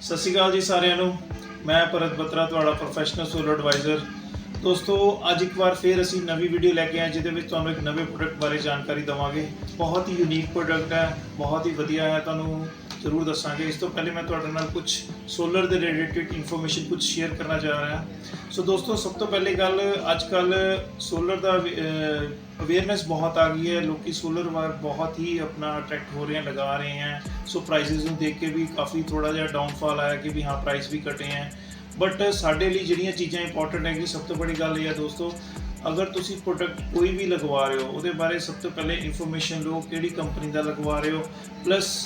ਸਤਿ ਸ਼੍ਰੀ ਅਕਾਲ ਜੀ ਸਾਰਿਆਂ ਨੂੰ। ਮੈਂ ਭਰਤ ਬਤਰਾ, ਤੁਹਾਡਾ ਪ੍ਰੋਫੈਸ਼ਨਲ ਸੋਲਰ ਐਡਵਾਈਜ਼ਰ ਦੋਸਤੋ, ਅੱਜ ਇੱਕ ਵਾਰ ਫੇਰ ਅਸੀਂ ਨਵੀਂ ਵੀਡੀਓ ਲੈ ਕੇ ਆਏ, ਜਿਹਦੇ ਵਿੱਚ ਤੁਹਾਨੂੰ ਇੱਕ ਨਵੇਂ ਪ੍ਰੋਡਕਟ ਬਾਰੇ ਜਾਣਕਾਰੀ ਦਵਾਂਗੇ। ਬਹੁਤ ਹੀ ਯੂਨੀਕ ਪ੍ਰੋਡਕਟ ਹੈ, ਬਹੁਤ ਹੀ ਵਧੀਆ ਹੈ, ਤੁਹਾਨੂੰ ਜ਼ਰੂਰ ਦੱਸਾਂਗੇ। ਇਸ ਤੋਂ ਪਹਿਲੇ ਮੈਂ ਤੁਹਾਡੇ ਨਾਲ ਕੁਝ ਸੋਲਰ ਦੇ ਰਿਲੇਟਡ ਇਨਫੋਰਮੇਸ਼ਨ ਕੁਝ ਸ਼ੇਅਰ ਕਰਨਾ ਚਾਹ ਰਿਹਾ ਸੋ ਦੋਸਤੋ, ਸਭ ਤੋਂ ਪਹਿਲੀ ਗੱਲ ਅੱਜ ਕੱਲ ਸੋਲਰ ਦਾ ਅਵੇਅਰਨੈਸ ਬਹੁਤ ਆ ਗਈ ਹੈ। ਲੋਕੀ ਸੋਲਰ ਵਾਰ ਬਹੁਤ ਹੀ ਆਪਣਾ ਅਟਰੈਕਟ ਹੋ ਰਹੇ ਹਨ ਲਗਾ ਰਹੇ ਹਨ ਸੋ ਪ੍ਰਾਈਸਿਸ ਨੂੰ ਦੇਖ ਕੇ ਵੀ ਕਾਫੀ ਥੋੜਾ ਜਿਹਾ ਡਾਊਨਫਾਲ ਆਇਆ ਕਿ ਵੀ ਹਾਂ ਪ੍ਰਾਈਸ ਵੀ ਘਟੇ ਹੈ ਬਟ ਸਾਡੇ ਲਈ ਜਿਹੜੀਆਂ ਚੀਜ਼ਾਂ ਇੰਪੋਰਟੈਂਟ ਹੈ ਕਿ ਸਭ ਤੋਂ ਬੜੀ ਗੱਲ ਇਹ ਹੈ ਦੋਸਤੋ, ਅਗਰ ਤੁਸੀਂ ਪ੍ਰੋਡਕਟ ਕੋਈ ਵੀ ਲਗਵਾ ਰਹੇ ਹੋ, ਉਹਦੇ ਬਾਰੇ ਸਭ ਤੋਂ ਪਹਿਲੇ ਇਨਫੋਰਮੇਸ਼ਨ ਲਓ, ਕਿਹੜੀ ਕੰਪਨੀ ਦਾ ਲਗਵਾ ਰਹੇ ਹੋ ਪਲੱਸ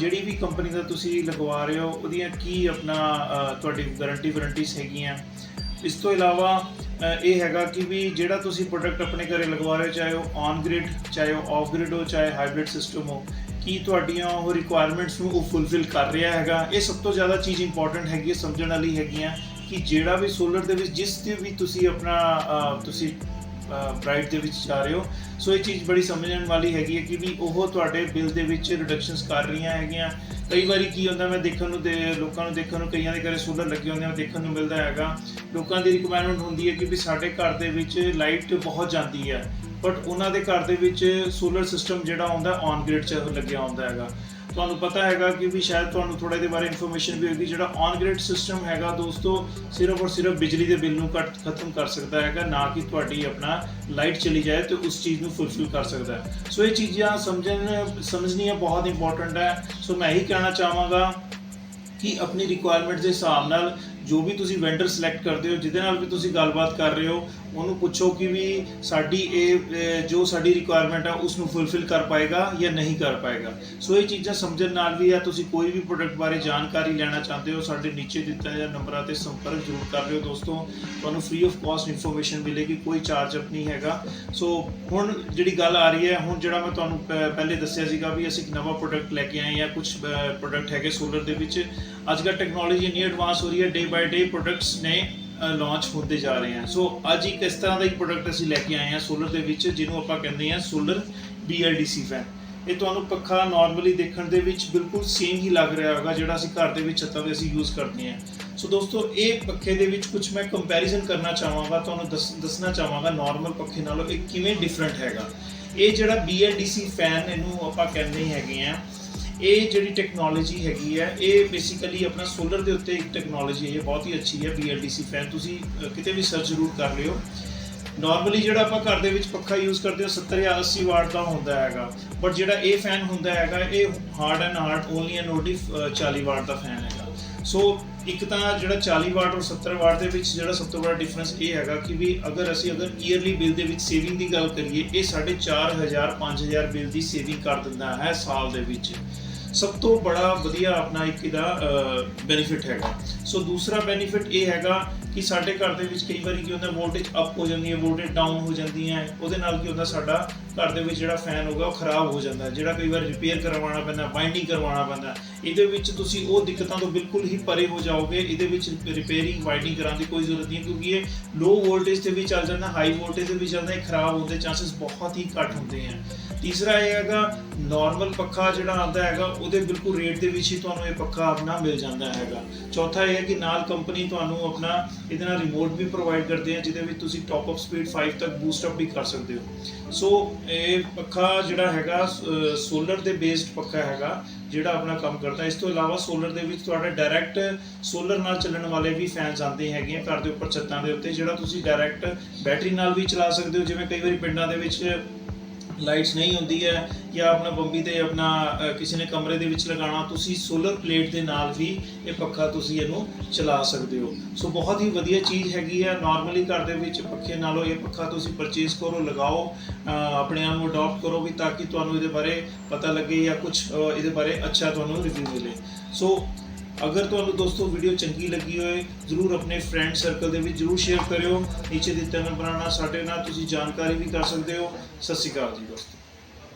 ਜਿਹੜੀ ਵੀ ਕੰਪਨੀ ਦਾ ਤੁਸੀਂ ਲਗਵਾ ਰਹੇ ਹੋ, ਉਹਦੀਆਂ ਕੀ ਆਪਣਾ ਤੁਹਾਡੀ ਗਾਰੰਟੀ ਵਾਰੰਟੀਜ਼ ਹੈਗੀਆਂ? ਇਸ ਤੋਂ ਇਲਾਵਾ ਇਹ ਹੈਗਾ ਕਿ ਵੀ ਜਿਹੜਾ ਤੁਸੀਂ ਪ੍ਰੋਡਕਟ ਆਪਣੇ ਘਰੇ ਲਗਵਾ ਰਹੇ ਹੋ, ਚਾਹੇ ਉਹ ਔਨ ਗ੍ਰਿਡ ਚਾਹੇ ਉਹ ਆਫ ਗ੍ਰਿਡ ਹੋ, ਚਾਹੇ ਹਾਈਬ੍ਰਿਡ ਸਿਸਟਮ ਹੋ, ਕੀ ਤੁਹਾਡੀਆਂ ਉਹ ਰਿਕੁਆਇਰਮੈਂਟਸ ਨੂੰ ਉਹ ਫੁੱਲਫਿਲ ਕਰ ਰਿਹਾ ਹੈਗਾ? ਇਹ ਸਭ ਤੋਂ ਜ਼ਿਆਦਾ ਚੀਜ਼ ਇੰਪੋਰਟੈਂਟ ਹੈਗੀ ਹੈ, ਸਮਝਣ ਵਾਲੀ ਹੈਗੀਆਂ ਕਿ ਜਿਹੜਾ ਵੀ ਸੋਲਰ ਦੇ ਵਿੱਚ, ਜਿਸ ਤੇ ਵੀ ਤੁਸੀਂ ਆਪਣਾ ਤੁਸੀਂ ਬ੍ਰਾਈਟ ਦੇ ਵਿੱਚ ਜਾ ਰਹੇ ਹੋ। ਸੋ ਇਹ ਚੀਜ਼ ਬੜੀ ਸਮਝਣ ਵਾਲੀ ਹੈਗੀ ਹੈ ਕਿ ਵੀ ਉਹ ਤੁਹਾਡੇ ਬਿੱਲ ਦੇ ਵਿੱਚ ਰਿਡਕਸ਼ਨਸ ਕਰ ਰਹੀਆਂ ਹੈਗੀਆਂ। ਕਈ ਵਾਰੀ ਕੀ ਹੁੰਦਾ, ਮੈਂ ਦੇਖਣ ਨੂੰ ਦੇ ਲੋਕਾਂ ਨੂੰ ਦੇਖਣ ਨੂੰ ਕਈਆਂ ਦੇ ਘਰੇ ਸੋਲਰ ਲੱਗੇ ਹੁੰਦੇ ਆ ਦੇਖਣ ਨੂੰ ਮਿਲਦਾ ਹੈਗਾ। ਲੋਕਾਂ ਦੀ ਰਿਕੁਆਇਰਮੈਂਟ ਹੁੰਦੀ ਹੈ ਕਿ ਵੀ ਸਾਡੇ ਘਰ ਦੇ ਵਿੱਚ ਲਾਈਟ ਬਹੁਤ ਜਾਂਦੀ ਹੈ। ਬਟ ਉਹਨਾਂ ਦੇ ਘਰ ਦੇ ਵਿੱਚ ਸੋਲਰ ਸਿਸਟਮ ਜਿਹੜਾ ਹੁੰਦਾ ਔਨ ਗ੍ਰਿਡ 'ਚ ਲੱਗਿਆ ਹੁੰਦਾ ਹੈਗਾ। ਤੁਹਾਨੂੰ ਪਤਾ ਹੈਗਾ ਕਿ ਵੀ ਸ਼ਾਇਦ ਤੁਹਾਨੂੰ ਥੋੜਾ ਇਹਦੇ ਬਾਰੇ ਇਨਫੋਰਮੇਸ਼ਨ ਵੀ ਹੋਏਗੀ ਜਿਹੜਾ ਔਨ ਗ੍ਰਿਡ ਸਿਸਟਮ ਹੈਗਾ ਦੋਸਤੋ, ਸਿਰਫ ਔਰ ਸਿਰਫ ਬਿਜਲੀ ਦੇ ਬਿੱਲ ਨੂੰ ਕੱਟ ਖਤਮ ਕਰ ਸਕਦਾ ਹੈਗਾ, ਨਾ ਕਿ ਤੁਹਾਡੀ ਆਪਣਾ ਲਾਈਟ ਚਲੀ ਜਾਏ ਤੇ ਉਸ ਚੀਜ਼ ਨੂੰ ਫੁਲਫਿਲ ਕਰ ਸਕਦਾ ਹੈ। ਸੋ ਇਹ ਚੀਜ਼ਾਂ ਸਮਝਣ, ਸਮਝਣੀਆਂ ਬਹੁਤ ਇੰਪੋਰਟੈਂਟ ਹੈ। ਸੋ ਮੈਂ ਇਹੀ ਕਹਿਣਾ ਚਾਹਾਂਗਾ ਕਿ ਆਪਣੀ ਰਿਕੁਆਇਰਮੈਂਟ ਦੇ ਹਿਸਾਬ ਨਾਲ ਜੋ ਵੀ ਤੁਸੀਂ ਵੈਂਡਰ ਸਿਲੈਕਟ ਕਰਦੇ ਹੋ, ਜਿਹਦੇ ਨਾਲ ਵੀ ਤੁਸੀਂ ਗੱਲਬਾਤ ਕਰ ਰਹੇ ਹੋ ਉਹਨੂੰ ਪੁੱਛੋ ਕਿ ਵੀ ਸਾਡੀ ਇਹ ਜੋ ਸਾਡੀ ਰਿਕੁਆਇਰਮੈਂਟ ਆ ਉਸ ਨੂੰ ਫੁੱਲਫਿਲ ਕਰ ਪਾਏਗਾ ਜਾਂ ਨਹੀਂ ਕਰ ਪਾਏਗਾ। ਸੋ ਇਹ ਚੀਜ਼ਾਂ ਸਮਝਣ ਨਾਲ ਵੀ ਆ, ਤੁਸੀਂ ਕੋਈ ਵੀ ਪ੍ਰੋਡਕਟ ਬਾਰੇ ਜਾਣਕਾਰੀ ਲੈਣਾ ਚਾਹੁੰਦੇ ਹੋ, ਸਾਡੇ ਨੀਚੇ ਦਿੱਤਾ ਜਾਂ ਨੰਬਰਾਂ ਤੇ ਸੰਪਰਕ ਜ਼ਰੂਰ ਕਰ ਲਿਓ ਦੋਸਤੋ। ਤੁਹਾਨੂੰ ਫ੍ਰੀ ਆਫ ਕਾਸਟ ਇਨਫੋਰਮੇਸ਼ਨ ਮਿਲੇਗੀ, ਕੋਈ ਚਾਰਜ ਅਪ ਨਹੀਂ ਹੈਗਾ। ਸੋ ਹੁਣ ਜਿਹੜੀ ਗੱਲ ਆ ਰਹੀ ਹੈ, ਹੁਣ ਜਿਹੜਾ ਮੈਂ ਤੁਹਾਨੂੰ ਪ- ਪਹਿਲੇ ਦੱਸਿਆ ਸੀਗਾ ਵੀ ਅਸੀਂ ਇੱਕ ਨਵਾਂ ਪ੍ਰੋਡਕਟ ਲੈ ਕੇ ਆਏ ਹਾਂ ਕੁਝ ਪ੍ਰੋਡਕਟ ਹੈਗੇ ਸੋਲਰ ਦੇ ਵਿੱਚ। ਅੱਜ ਕੱਲ੍ਹ ਟੈਕਨੋਲੋਜੀ ਇੰਨੀ ਐਡਵਾਂਸ ਹੋ ਰਹੀ ਹੈ ਡੇ ਬਾਈ ਡੇ ਪ੍ਰੋਡਕਟਸ ਨੇ ਲਾਂਚ ਹੁੰਦੇ ਜਾ ਰਹੇ ਹਨ ਸੋ ਅੱਜ ਇੱਕ ਇਸ ਤਰ੍ਹਾਂ ਦਾ ਇੱਕ ਪ੍ਰੋਡਕਟ ਅਸੀਂ ਲੈ ਕੇ ਆਏ ਹਾਂ ਸੋਲਰ ਦੇ ਵਿੱਚ, ਜਿਹਨੂੰ ਆਪਾਂ ਕਹਿੰਦੇ ਹਾਂ ਸੋਲਰ BLDC ਫੈਨ ਇਹ ਤੁਹਾਨੂੰ ਪੱਖਾ ਨਾਰਮਲੀ ਦੇਖਣ ਦੇ ਵਿੱਚ ਬਿਲਕੁਲ ਸੇਮ ਹੀ ਲੱਗ ਰਿਹਾ ਹੋਗਾ ਜਿਹੜਾ ਅਸੀਂ ਘਰ ਦੇ ਵਿੱਚ ਛੱਤਾਂ ਤੇ ਅਸੀਂ ਯੂਜ਼ ਕਰਦੇ ਹਾਂ ਸੋ ਦੋਸਤੋ, ਇਹ ਪੱਖੇ ਦੇ ਵਿੱਚ ਕੁਝ ਮੈਂ ਕੰਪੈਰੀਜ਼ਨ ਕਰਨਾ ਚਾਹਾਂਗਾ, ਤੁਹਾਨੂੰ ਦੱਸ- ਦੱਸਣਾ ਚਾਹਾਂਗਾ ਨਾਰਮਲ ਪੱਖੇ ਨਾਲੋਂ ਇਹ ਕਿਵੇਂ ਡਿਫਰੈਂਟ ਹੈਗਾ। ਇਹ ਜਿਹੜਾ BLDC ਫੈਨ ਇਹਨੂੰ ਆਪਾਂ ਕਹਿੰਦੇ ਹੈਗੇ ਆ ਇਹ ਜਿਹੜੀ ਟੈਕਨੋਲੋਜੀ ਹੈਗੀ ਹੈ ਇਹ ਬੇਸਿਕਲੀ ਆਪਣਾ ਸੋਲਰ ਦੇ ਉੱਤੇ ਇੱਕ ਟੈਕਨੋਲੋਜੀ ਹੈ ਬਹੁਤ ਹੀ ਅੱਛੀ ਹੈ BLDC ਫੈਨ ਤੁਸੀਂ ਕਿਤੇ ਵੀ ਸਰਚ ਜ਼ਰੂਰ ਕਰ ਲਿਓ। ਨਾਰਮਲੀ ਜਿਹੜਾ ਆਪਾਂ ਘਰ ਦੇ ਵਿੱਚ ਪੱਖਾ ਯੂਜ਼ ਕਰਦੇ ਹਾਂ 70 ਜਾਂ 80 ਵਾਟ ਦਾ ਹੁੰਦਾ ਹੈਗਾ। ਬਟ ਜਿਹੜਾ ਇਹ ਫੈਨ ਹੁੰਦਾ ਹੈਗਾ, ਇਹ hard and hard only and only 40 watt the fan ਹੈਗਾ। ਸੋ ਇੱਕ ਤਾਂ ਜਿਹੜਾ 40 ਵਾਟ ਔਰ 70 ਵਾਟ ਦੇ ਵਿੱਚ ਜਿਹੜਾ ਸਭ ਤੋਂ ਵੱਡਾ ਡਿਫਰੈਂਸ ਇਹ ਹੈਗਾ ਕਿ ਵੀ ਅਗਰ ਅਸੀਂ ਅਗਰ ਈਅਰਲੀ ਬਿੱਲ ਦੇ ਵਿੱਚ ਸੇਵਿੰਗ ਦੀ ਗੱਲ ਕਰੀਏ, ਇਹ ਸਾਡੇ 4000 5000 ਬਿੱਲ ਦੀ ਸੇਵਿੰਗ ਕਰ ਦਿੰਦਾ ਹੈ ਸਾਲ ਦੇ ਵਿੱਚ। ਸਭ ਤੋਂ ਬੜਾ ਵਧੀਆ ਆਪਣਾ ਇੱਕ ਇਹਦਾ ਬੈਨੀਫਿਟ ਹੈਗਾ। ਸੋ ਦੂਸਰਾ ਬੈਨੀਫਿਟ ਇਹ ਹੈਗਾ ਕਿ ਸਾਡੇ ਘਰ ਦੇ ਵਿੱਚ ਕਈ ਵਾਰੀ ਕੀ ਹੁੰਦਾ ਵੋਲਟੇਜ ਅਪ ਹੋ ਜਾਂਦੀ ਹੈ ਵੋਲਟੇਜ ਡਾਊਨ ਹੋ ਜਾਂਦੀ ਹੈ। ਉਹਦੇ ਨਾਲ ਕੀ ਹੁੰਦਾ, ਸਾਡਾ ਘਰ ਦੇ ਵਿੱਚ ਜਿਹੜਾ ਫੈਨ ਹੋਗਾ ਉਹ ਖਰਾਬ ਹੋ ਜਾਂਦਾ ਹੈ। ਜਿਹੜਾ ਕਈ ਵਾਰ ਰਿਪੇਅਰ ਕਰਵਾਉਣਾ ਪੈਂਦਾ ਬਾਈਂਡਿੰਗ ਕਰਵਾਉਣਾ ਪੈਂਦਾ ਇਹਦੇ ਵਿੱਚ ਤੁਸੀਂ ਉਹ ਦਿੱਕਤਾਂ ਤੋਂ ਬਿਲਕੁਲ ਹੀ ਪਰੇ ਹੋ ਜਾਓਗੇ। ਇਹਦੇ ਵਿੱਚ ਰਿਪੇਅਰਿੰਗ ਵਾਈਂਡਿੰਗ ਕਰਾਉਣ ਦੀ ਕੋਈ ਜ਼ਰੂਰਤ ਨਹੀਂ ਕਿਉਂਕਿ ਇਹ ਲੋ ਵੋਲਟੇਜ ਤੇ ਵੀ ਚੱਲ ਜਾਂਦਾ ਹਾਈ ਵੋਲਟੇਜ ਤੇ ਵੀ ਚੱਲਦਾ ਇਹ ਖਰਾਬ ਹੋਣ ਦੇ ਚਾਂਸਸ ਬਹੁਤ ਹੀ ਘੱਟ ਹੁੰਦੇ ਆ ਤੀਸਰਾ ਇਹ ਹੈਗਾ ਨਾਰਮਲ ਪੱਖਾ ਜਿਹੜਾ ਆਉਂਦਾ ਹੈਗਾ ਉਹਦੇ ਬਿਲਕੁਲ ਰੇਟ ਦੇ ਵਿੱਚ ਹੀ ਤੁਹਾਨੂੰ ਇਹ ਪੱਖਾ ਆਪਣਾ ਮਿਲ ਜਾਂਦਾ ਹੈਗਾ। ਚੌਥਾ ਇਹ ਹੈ ਕਿ ਨਾਲ ਕੰਪਨੀ ਤੁਹਾਨੂੰ ਆਪਣਾ ਇਹਦੇ ਨਾਲ ਰਿਮੋਟ ਵੀ ਪ੍ਰੋਵਾਈਡ ਕਰਦੇ ਆ, ਜਿਹਦੇ ਵਿੱਚ ਤੁਸੀਂ ਟਾਪ ਅਪ ਸਪੀਡ 5 ਤੱਕ ਬੂਸਟ ਅਪ ਵੀ ਕਰ ਸਕਦੇ ਹੋ। ਸੋ ਇਹ ਪੱਖਾ ਜਿਹੜਾ ਹੈਗਾ ਸੋਲਰ ਦੇ ਬੇਸਡ ਪੱਖਾ ਹੈਗਾ, ਜਿਹੜਾ ਆਪਣਾ ਕੰਮ ਕਰਦਾ। ਇਸ ਤੋਂ ਇਲਾਵਾ ਸੋਲਰ ਦੇ ਵਿੱਚ ਤੁਹਾਡੇ ਡਾਇਰੈਕਟ ਸੋਲਰ ਨਾਲ ਚੱਲਣ ਵਾਲੇ ਵੀ ਫੈਨਸ ਆਉਂਦੇ ਹੈਗੇ ਆ, ਘਰ ਦੇ ਉੱਪਰ ਛੱਤਾਂ ਦੇ ਉੱਤੇ, ਜਿਹੜਾ ਤੁਸੀਂ ਡਾਇਰੈਕਟ ਬੈਟਰੀ ਨਾਲ ਵੀ ਚਲਾ ਸਕਦੇ ਹੋ। ਜਿਵੇਂ ਕਈ ਵਾਰੀ ਪਿੰਡਾਂ ਦੇ ਵਿੱਚ ਲਾਈਟਸ ਨਹੀਂ ਹੁੰਦੀ ਹੈ ਜਾਂ ਆਪਣਾ ਬੰਬੀ ਤੇ ਆਪਣਾ ਕਿਸੇ ਨੇ ਕਮਰੇ ਦੇ ਵਿੱਚ ਲਗਾਉਣਾ, ਤੁਸੀਂ ਸੋਲਰ ਪਲੇਟ ਦੇ ਨਾਲ ਵੀ ਇਹ ਪੱਖਾ ਤੁਸੀਂ ਇਹਨੂੰ ਚਲਾ ਸਕਦੇ ਹੋ। ਸੋ ਬਹੁਤ ਹੀ ਵਧੀਆ ਚੀਜ਼ ਹੈਗੀ ਹੈ ਨਾਰਮਲੀ ਘਰ ਦੇ ਵਿੱਚ ਪੱਖੇ ਨਾਲੋਂ ਇਹ ਪੱਖਾ ਤੁਸੀਂ ਪਰਚੇਸ ਕਰੋ, ਲਗਾਓ ਆਪਣੇ ਆਪ ਨੂੰ ਅਡਾਪਟ ਕਰੋ ਵੀ ਤਾਂ ਕਿ ਤੁਹਾਨੂੰ ਇਹਦੇ ਬਾਰੇ ਪਤਾ ਲੱਗੇ ਜਾਂ ਕੁਝ ਇਹਦੇ ਬਾਰੇ ਅੱਛਾ ਤੁਹਾਨੂੰ ਰਿਵਿਊ ਮਿਲੇ। ਸੋ ਅਗਰ ਤੁਹਾਨੂੰ ਦੋਸਤੋ ਵੀਡੀਓ ਚੰਗੀ ਲੱਗੀ ਹੋਏ, ਜਰੂਰ ਆਪਣੇ ਫਰੈਂਡ ਸਰਕਲ ਦੇ ਵਿੱਚ ਜਰੂਰ ਸ਼ੇਅਰ ਕਰਿਓ। ਨੀਚੇ ਦਿੱਤੇ ਨੰਬਰਾਂ ਨਾਲ ਸਾਡੇ ਨਾਲ ਤੁਸੀਂ ਜਾਣਕਾਰੀ ਵੀ ਕਰ ਸਕਦੇ ਹੋ। ਸਤਿ ਸ਼੍ਰੀ ਅਕਾਲ ਜੀ ਦੋਸਤੋ।